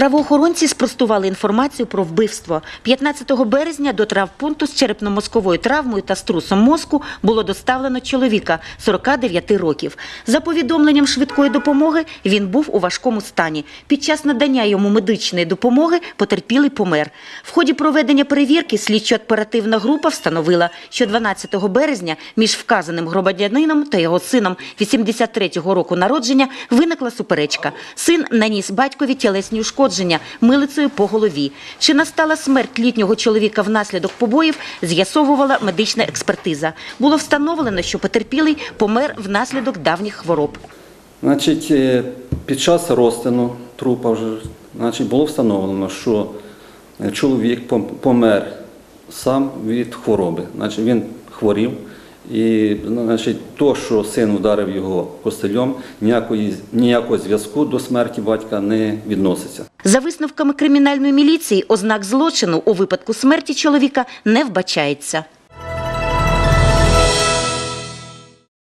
Правоохоронці спростували інформацію про вбивство. 15 березня до травмпункту з черепно-мозковою травмою та струсом мозку було доставлено чоловіка 49 років. За повідомленням швидкої допомоги, він був у важкому стані. Під час надання йому медичної допомоги потерпілий помер. В ході проведення перевірки слідчо-оперативна група встановила, що 12 березня між вказаним громадянином та його сином 83-го року народження виникла суперечка. Син наніс батькові тілесні ушкодження милицею по голові. Чи настала смерть літнього чоловіка внаслідок побоїв, з'ясовувала медична експертиза. Було встановлено, що потерпілий помер внаслідок давніх хвороб. Значить, е, під час розтину трупа вже значить, було встановлено, що е, чоловік помер сам від хвороби. Значить, він хворів. І значить, то, що син ударив його костелем, ніякої, ніякого зв'язку до смерті батька не відноситься. За висновками кримінальної міліції, ознак злочину у випадку смерті чоловіка не вбачається.